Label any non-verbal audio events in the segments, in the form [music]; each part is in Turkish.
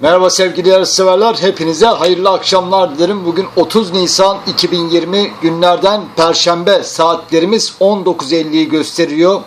Merhaba sevgili yarışseverler. Hepinize hayırlı akşamlar dilerim. Bugün 30 Nisan 2020 günlerden Perşembe saatlerimiz 19.50'yi gösteriyor.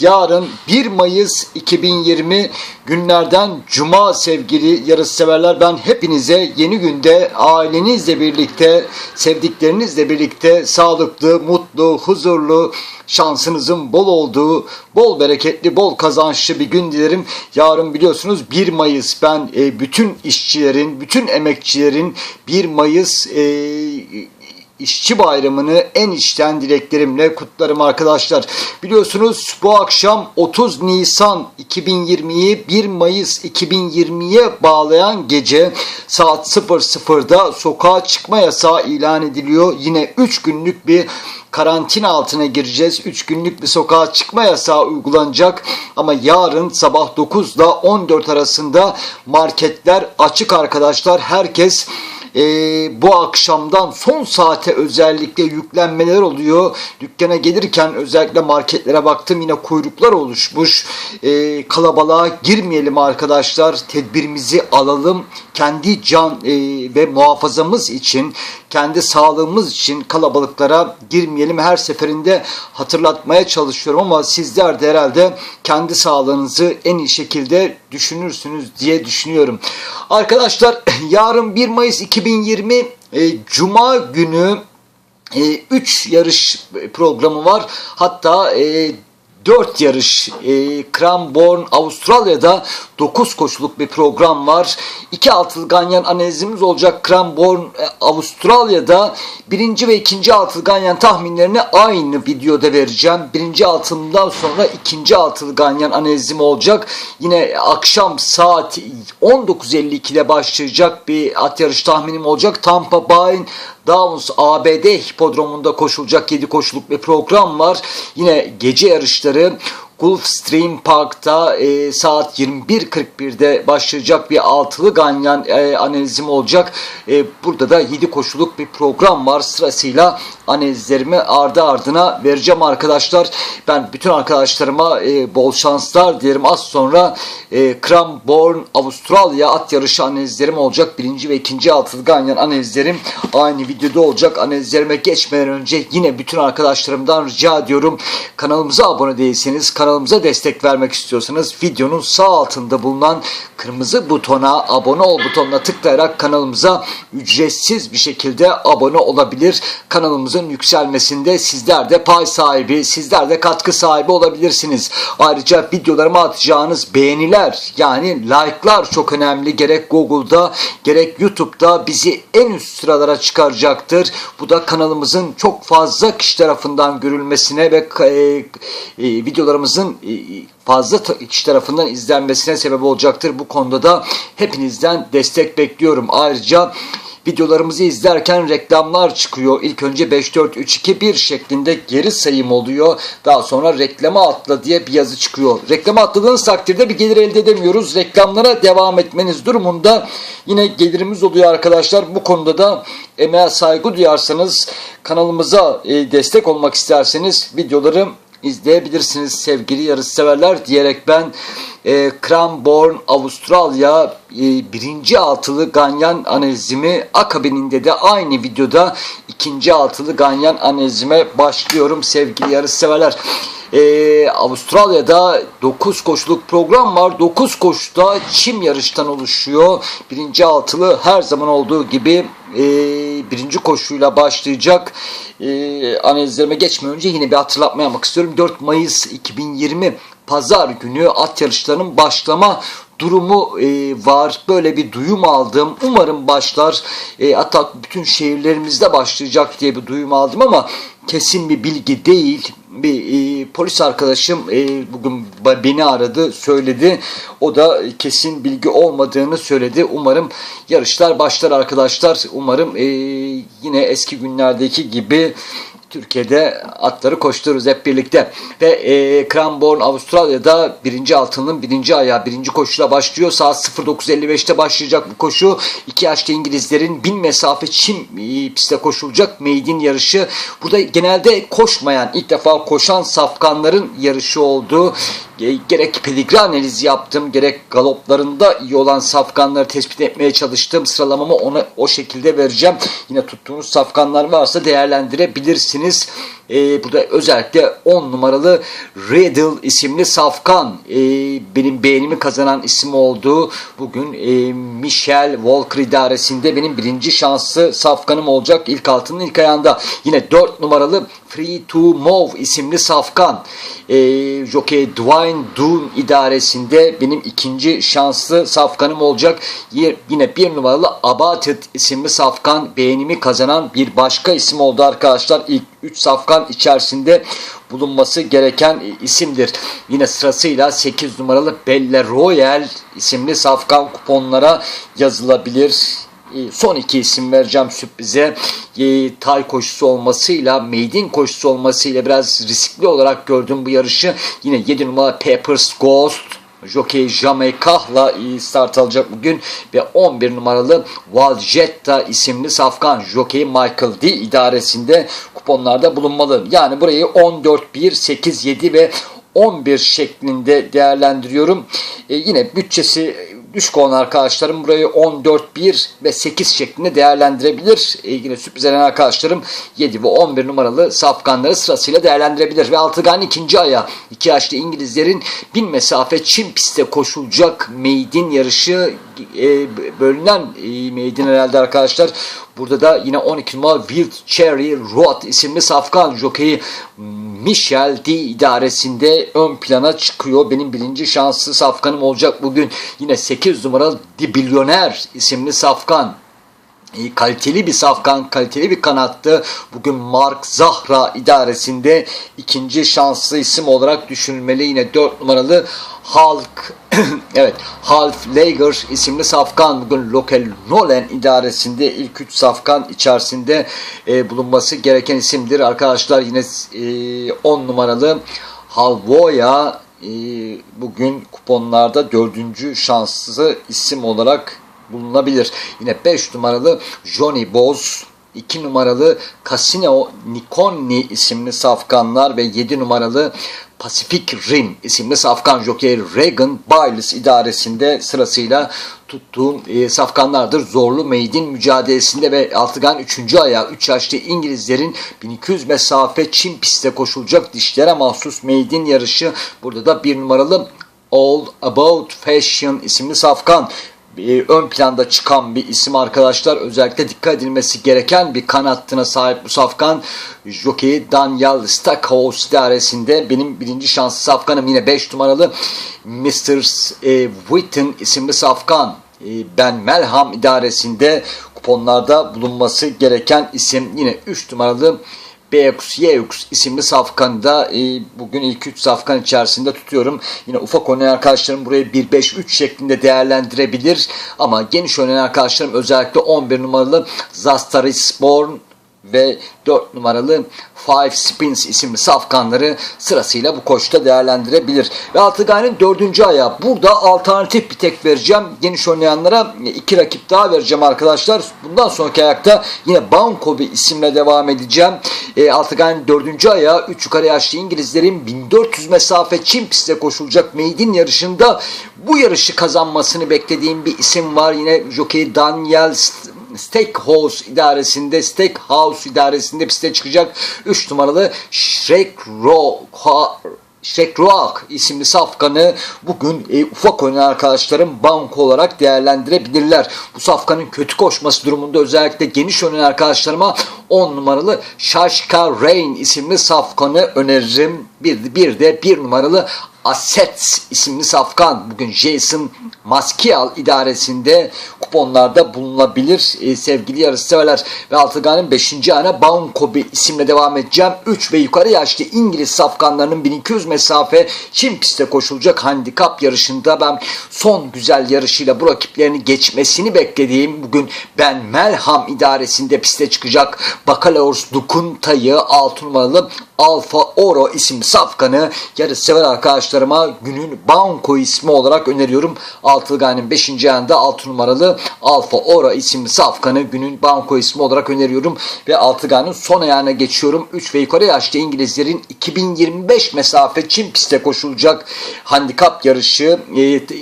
Yarın 1 Mayıs 2020 günlerden Cuma sevgili yarışseverler. Ben hepinize yeni günde ailenizle birlikte, sevdiklerinizle birlikte sağlıklı, mutlu, huzurlu, şansınızın bol olduğu, bol bereketli, bol kazançlı bir gün dilerim. Yarın biliyorsunuz 1 Mayıs ben e, bütün işçilerin, bütün emekçilerin 1 Mayıs e, işçi bayramını en içten dileklerimle kutlarım arkadaşlar. Biliyorsunuz bu akşam 30 Nisan 2020'yi 1 Mayıs 2020'ye bağlayan gece saat 00'da sokağa çıkma yasağı ilan ediliyor. Yine 3 günlük bir karantina altına gireceğiz. 3 günlük bir sokağa çıkma yasağı uygulanacak. Ama yarın sabah 9 ile 14 arasında marketler açık arkadaşlar. Herkes e, bu akşamdan son saate özellikle yüklenmeler oluyor. Dükkana gelirken özellikle marketlere baktım yine kuyruklar oluşmuş. E, kalabalığa girmeyelim arkadaşlar. Tedbirimizi alalım. Kendi can e, ve muhafazamız için, kendi sağlığımız için kalabalıklara girmeyelim. Her seferinde hatırlatmaya çalışıyorum ama sizler de herhalde kendi sağlığınızı en iyi şekilde düşünürsünüz diye düşünüyorum. Arkadaşlar [clears throat] yarın 1 Mayıs 2020 e, Cuma günü 3 e, yarış programı var. Hatta e, 4 yarış e, Cranbourne Avustralya'da 9 koşuluk bir program var. 2 altılı ganyan analizimiz olacak Cranbourne e, Avustralya'da. Birinci ve ikinci altılı ganyan tahminlerini aynı videoda vereceğim. Birinci altından sonra ikinci altılı ganyan analizim olacak. Yine akşam saat 19.52'de başlayacak bir at yarış tahminim olacak. Tampa Bay'in Downs ABD hipodromunda koşulacak 7 koşuluk bir program var. Yine gece yarışları Gulfstream Park'ta e, saat 21.41'de başlayacak bir altılı ganyan e, analizim olacak. E, burada da 7 koşuluk bir program var. Sırasıyla analizlerimi ardı ardına vereceğim arkadaşlar. Ben bütün arkadaşlarıma e, bol şanslar dilerim. Az sonra e, Cranbourne Avustralya at yarışı analizlerim olacak. Birinci ve ikinci altılı ganyan analizlerim aynı videoda olacak. Analizlerime geçmeden önce yine bütün arkadaşlarımdan rica ediyorum. Kanalımıza abone değilseniz kanalımıza kanalımıza destek vermek istiyorsanız videonun sağ altında bulunan kırmızı butona abone ol butonuna tıklayarak kanalımıza ücretsiz bir şekilde abone olabilir. Kanalımızın yükselmesinde sizler de pay sahibi, sizler de katkı sahibi olabilirsiniz. Ayrıca videolarıma atacağınız beğeniler yani like'lar çok önemli. Gerek Google'da gerek YouTube'da bizi en üst sıralara çıkaracaktır. Bu da kanalımızın çok fazla kişi tarafından görülmesine ve e, e, videolarımızın videolarımızın e, fazla kişi tarafından izlenmesine sebep olacaktır. Bu konuda da hepinizden destek bekliyorum. Ayrıca videolarımızı izlerken reklamlar çıkıyor. İlk önce 5-4-3-2-1 şeklinde geri sayım oluyor. Daha sonra reklama atla diye bir yazı çıkıyor. Reklama atladığınız takdirde bir gelir elde edemiyoruz. Reklamlara devam etmeniz durumunda yine gelirimiz oluyor arkadaşlar. Bu konuda da emeğe saygı duyarsanız kanalımıza e, destek olmak isterseniz videoları izleyebilirsiniz sevgili yarışseverler diyerek ben e, Cranbourne Avustralya e, birinci altılı ganyan analizimi akabininde de aynı videoda ikinci altılı ganyan analizime başlıyorum sevgili yarışseverler. Ee, Avustralya'da 9 koşuluk program var. 9 koşuda çim yarıştan oluşuyor. Birinci altılı her zaman olduğu gibi e, birinci koşuyla başlayacak. E, analizlerime geçmeden önce yine bir hatırlatma yapmak istiyorum. 4 Mayıs 2020 Pazar günü at yarışlarının başlama durumu e, var. Böyle bir duyum aldım. Umarım başlar. E, hatta bütün şehirlerimizde başlayacak diye bir duyum aldım ama kesin bir bilgi değil. Bir e, polis arkadaşım e, bugün beni aradı, söyledi. O da kesin bilgi olmadığını söyledi. Umarım yarışlar başlar arkadaşlar. Umarım e, yine eski günlerdeki gibi Türkiye'de atları koştururuz hep birlikte. Ve e, Cranbourne Avustralya'da birinci altının birinci ayağı birinci koşuyla başlıyor. Saat 09.55'te başlayacak bu koşu. İki yaşlı İngilizlerin bin mesafe çim e, pistte koşulacak meydin yarışı. Burada genelde koşmayan ilk defa koşan safkanların yarışı olduğu gerek pedigre analizi yaptım, gerek galoplarında iyi olan safkanları tespit etmeye çalıştım. Sıralamamı ona o şekilde vereceğim. Yine tuttuğunuz safkanlar varsa değerlendirebilirsiniz. E, burada özellikle 10 numaralı Riddle isimli safkan e, benim beğenimi kazanan isim oldu. Bugün e, Michel Walker idaresinde benim birinci şanslı safkanım olacak ilk altının ilk ayağında. Yine 4 numaralı Free to Move isimli safkan. E, Jockey Dwayne Dune idaresinde benim ikinci şanslı safkanım olacak. Yine bir numaralı Abated isimli safkan beğenimi kazanan bir başka isim oldu arkadaşlar. İlk 3 safkan içerisinde bulunması gereken isimdir. Yine sırasıyla 8 numaralı Belle Royal isimli safkan kuponlara yazılabilir. E, son iki isim vereceğim sürprize. E, tay koşusu olmasıyla, maiden koşusu olmasıyla biraz riskli olarak gördüm bu yarışı. Yine 7 numara Peppers Ghost, Jockey Jamaika'la start alacak bugün ve 11 numaralı Valjetta isimli safkan Jockey Michael D idaresinde kuponlarda bulunmalı. Yani burayı 14, 1, 8, 7 ve 11 şeklinde değerlendiriyorum. E, yine bütçesi düşük olan arkadaşlarım burayı 14, 1 ve 8 şeklinde değerlendirebilir. E, yine sürpriz eden arkadaşlarım 7 ve 11 numaralı safkanları sırasıyla değerlendirebilir. Ve Altıgan ikinci aya 2 yaşlı İngilizlerin bin mesafe Çin pistte koşulacak meydin yarışı e, bölünen e, meydin herhalde arkadaşlar. Burada da yine 12 numaralı Wild Cherry Road isimli safkan jokeyi Michel D idaresinde ön plana çıkıyor. Benim birinci şanslı safkanım olacak bugün. Yine 8 numaralı The Billionaire isimli safkan kaliteli bir safkan, kaliteli bir kanattı. Bugün Mark Zahra idaresinde ikinci şanslı isim olarak düşünülmeli. Yine 4 numaralı Hulk [clears throat] evet Half Lager isimli safkan bugün Local Nolan idaresinde ilk 3 safkan içerisinde e, bulunması gereken isimdir. Arkadaşlar yine 10 e, numaralı Halvoya e, bugün kuponlarda dördüncü şanslı isim olarak bulunabilir. Yine 5 numaralı Johnny Boz 2 numaralı Casino Nikonni isimli safkanlar ve 7 numaralı Pacific Rim isimli safkan jockey Reagan Biles idaresinde sırasıyla tuttuğum e, safkanlardır. Zorlu meydin mücadelesinde ve Altıgan 3. ayağı 3 yaşlı İngilizlerin 1200 mesafe Çin pistte koşulacak dişlere mahsus meydin yarışı. Burada da bir numaralı All About Fashion isimli safkan ön planda çıkan bir isim arkadaşlar. Özellikle dikkat edilmesi gereken bir kanattına sahip bu safkan. Jockey Daniel Stackhouse idaresinde benim birinci şanslı safkanım yine 5 numaralı Mr. E, Witten isimli safkan. E, ben Melham idaresinde kuponlarda bulunması gereken isim yine 3 numaralı BX, YX isimli safkanı da e, bugün ilk 3 safkan içerisinde tutuyorum. Yine ufak oynayan arkadaşlarım burayı 1-5-3 şeklinde değerlendirebilir. Ama geniş oynayan arkadaşlarım özellikle 11 numaralı Zastaris Born ve 4 numaralı Five Spins isimli safkanları sırasıyla bu koşta değerlendirebilir. Ve Altıgay'ın dördüncü ayağı. Burada alternatif bir tek vereceğim. Geniş oynayanlara iki rakip daha vereceğim arkadaşlar. Bundan sonraki ayakta yine Bankobi isimle devam edeceğim. E, Altıgay'ın dördüncü ayağı 3 yukarı yaşlı İngilizlerin 1400 mesafe Çin pistte koşulacak meydin yarışında bu yarışı kazanmasını beklediğim bir isim var. Yine jockey Daniel Steakhouse idaresinde, Steakhouse idaresinde piste çıkacak 3 numaralı Shrek Rock Shrek Rock isimli safkanı bugün e, ufak oynayan arkadaşlarım banko olarak değerlendirebilirler. Bu safkanın kötü koşması durumunda özellikle geniş oynayan arkadaşlarıma 10 numaralı Shashka Rain isimli safkanı öneririm. Bir, bir de bir numaralı Assets isimli safkan bugün Jason Maskial idaresinde kuponlarda bulunabilir e, sevgili yarışseverler. Ve Altıgan'ın 5. ana Baunkobi isimle devam edeceğim. 3 ve yukarı yaşlı İngiliz safkanlarının 1200 mesafe Çin pistte koşulacak handikap yarışında ben son güzel yarışıyla bu rakiplerini geçmesini beklediğim bugün Ben Melham idaresinde piste çıkacak Bakalaurs Dukunta'yı 6 numaralı Alfa Oro isimli safkanı yarışsever arkadaşlar arkadaşlarıma günün banko ismi olarak öneriyorum. Altılı Gaye'nin 5. ayında 6 numaralı Alfa Ora isimli safkanı günün banko ismi olarak öneriyorum. Ve Altılı Gaye'nin son ayağına geçiyorum. 3 ve yukarı yaşlı İngilizlerin 2025 mesafe Çin pistte koşulacak handikap yarışı. 3 e,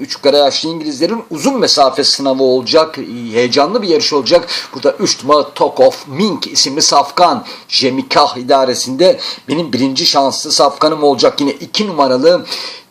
yukarı yaşlı İngilizlerin uzun mesafe sınavı olacak. Heyecanlı bir yarış olacak. Burada 3 numara Talk of Mink isimli safkan Jemikah idaresinde benim birinci şanslı safkanım olacak. Yine 2 numaralı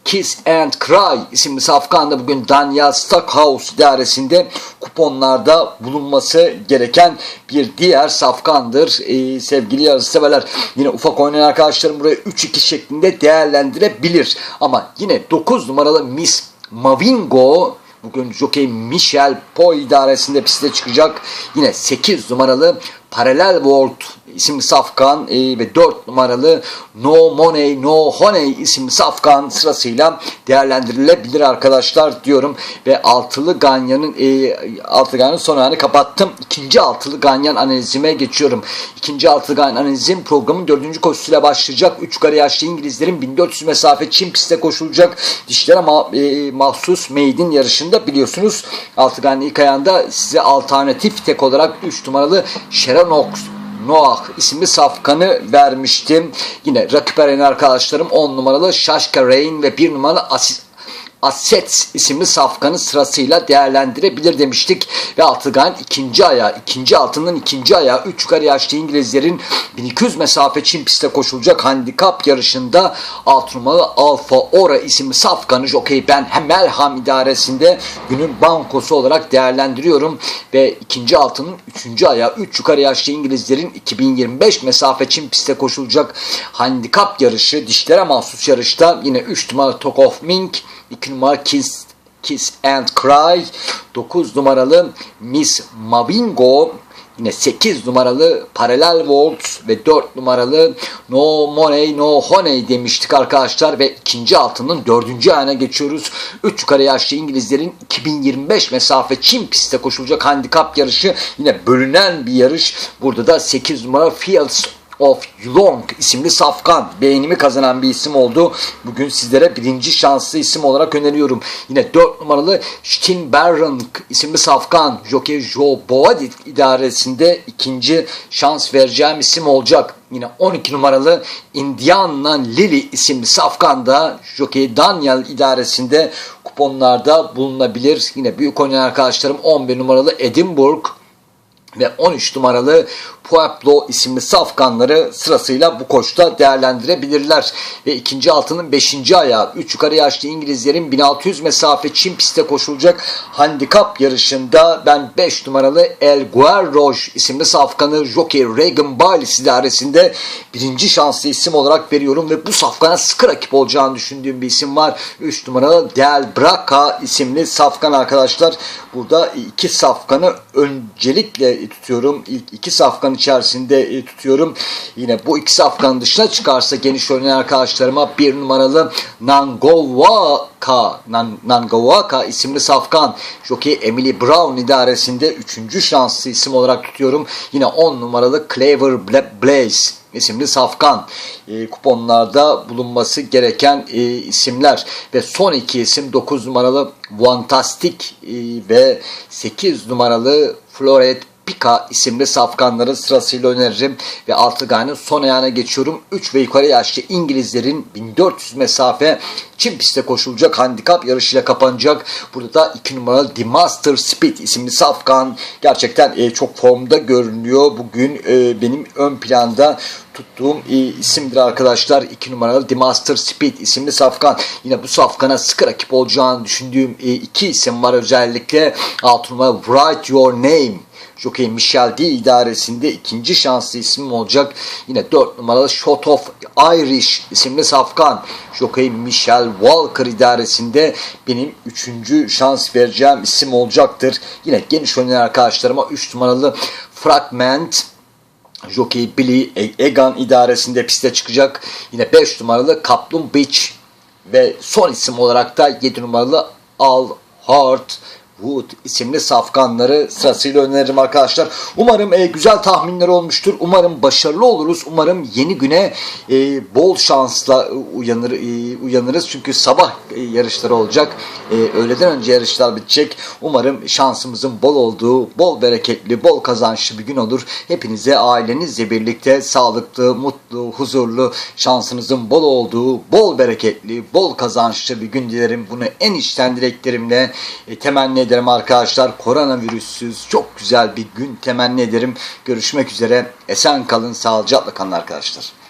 Kiss and Cry isimli safkan bugün Daniel Stockhouse idaresinde kuponlarda bulunması gereken bir diğer safkandır. Ee, sevgili yarış severler yine ufak oynayan arkadaşlarım burayı 3-2 şeklinde değerlendirebilir. Ama yine 9 numaralı Miss Mavingo Bugün Jockey Michel Poy idaresinde piste çıkacak. Yine 8 numaralı Paralel World isimli safkan e, ve 4 numaralı No Money No Honey isimli safkan sırasıyla değerlendirilebilir arkadaşlar diyorum. Ve altılı ganyanın e, altılı ganyanın son anı kapattım. İkinci altılı ganyan analizime geçiyorum. İkinci altılı ganyan analizim programın dördüncü koşusuyla başlayacak. 3 yukarı yaşlı İngilizlerin 1400 mesafe Çin pistte koşulacak. Dişlere ma e, mahsus maiden yarışında biliyorsunuz. Altılı ganyan ilk ayağında size alternatif tek olarak 3 numaralı Sheranox Noah isimli safkanı vermiştim. Yine rakip arayan arkadaşlarım 10 numaralı Şaşka Rain ve 1 numaralı Asis Assets isimli safkanı sırasıyla değerlendirebilir demiştik. Ve Altıgan ikinci ayağı, ikinci altının ikinci ayağı 3 yukarı yaşlı İngilizlerin 1200 mesafe Çin pistte koşulacak handikap yarışında 6 numaralı Alfa Ora isimli safkanı Jockey Ben Hemelham idaresinde günün bankosu olarak değerlendiriyorum. Ve ikinci altının üçüncü ayağı 3 yukarı yaşlı İngilizlerin 2025 mesafe Çin pistte koşulacak handikap yarışı dişlere mahsus yarışta yine 3 numaralı of Mink 2 numara Kiss, Kiss and Cry, 9 numaralı Miss Mabingo, yine 8 numaralı Parallel Waltz ve 4 numaralı No Money No Honey demiştik arkadaşlar ve ikinci altının dördüncü ayağına geçiyoruz. 3 yukarı yaşlı İngilizlerin 2025 mesafe Çin pistte koşulacak handikap yarışı yine bölünen bir yarış. Burada da 8 numara Fields of Yulong isimli safkan beğenimi kazanan bir isim oldu. Bugün sizlere birinci şanslı isim olarak öneriyorum. Yine 4 numaralı Steinberg isimli safkan Jockey Joe Boadi idaresinde ikinci şans vereceğim isim olacak. Yine 12 numaralı Indiana Lily isimli safkan da Jockey Daniel idaresinde kuponlarda bulunabilir. Yine büyük oynayan arkadaşlarım 11 numaralı Edinburgh ve 13 numaralı Pueblo isimli safkanları sırasıyla bu koşta değerlendirebilirler. Ve ikinci altının 5. ayağı 3 yukarı yaşlı İngilizlerin 1600 mesafe Çin pistte koşulacak handikap yarışında ben 5 numaralı El Guerroj isimli safkanı Jockey Reagan Baylis idaresinde birinci şanslı isim olarak veriyorum ve bu safkana sıkı rakip olacağını düşündüğüm bir isim var. 3 numaralı Del Braca isimli safkan arkadaşlar. Burada iki safkanı öncelikle tutuyorum. İlk iki safkan içerisinde e, tutuyorum. Yine bu ikisi Afgan dışına çıkarsa geniş oynayan arkadaşlarıma bir numaralı Nangovaka Nan, Nangovaka isimli safkan Jockey Emily Brown idaresinde üçüncü şanslı isim olarak tutuyorum. Yine 10 numaralı Clever Blaze isimli safkan e, kuponlarda bulunması gereken e, isimler ve son iki isim 9 numaralı Fantastic e, ve 8 numaralı Floret Pika isimli safkanların sırasıyla öneririm ve Altıgay'ın son ayağına geçiyorum. 3 ve yukarı yaşlı İngilizlerin 1400 mesafe Çin pistte koşulacak handikap yarışıyla kapanacak. Burada da 2 numaralı The Master Speed isimli safkan gerçekten e, çok formda görünüyor. Bugün e, benim ön planda tuttuğum e, isimdir arkadaşlar. 2 numaralı The Master Speed isimli safkan. Yine bu safkana sıkı rakip olacağını düşündüğüm e, iki isim var özellikle. 6 numaralı Write Your Name Jockey Michel D idaresinde ikinci şanslı ismim olacak. Yine 4 numaralı Shot of Irish isimli safkan. Jockey Michel Walker idaresinde benim üçüncü şans vereceğim isim olacaktır. Yine geniş oynayan arkadaşlarıma 3 numaralı Fragment Jockey Billy Egan idaresinde piste çıkacak. Yine 5 numaralı Kaplum Beach ve son isim olarak da 7 numaralı Al Hart Wood isimli safkanları sırasıyla öneririm arkadaşlar. Umarım e, güzel tahminler olmuştur. Umarım başarılı oluruz. Umarım yeni güne e, bol şansla uyanır e, uyanırız. Çünkü sabah e, yarışları olacak. E, öğleden önce yarışlar bitecek. Umarım şansımızın bol olduğu, bol bereketli, bol kazançlı bir gün olur. Hepinize ailenizle birlikte sağlıklı, mutlu, huzurlu, şansınızın bol olduğu, bol bereketli, bol kazançlı bir gün dilerim. Bunu en içten dileklerimle e, temenni ederim arkadaşlar. Koronavirüssüz çok güzel bir gün temenni ederim. Görüşmek üzere. Esen kalın, sağlıcakla kalın arkadaşlar.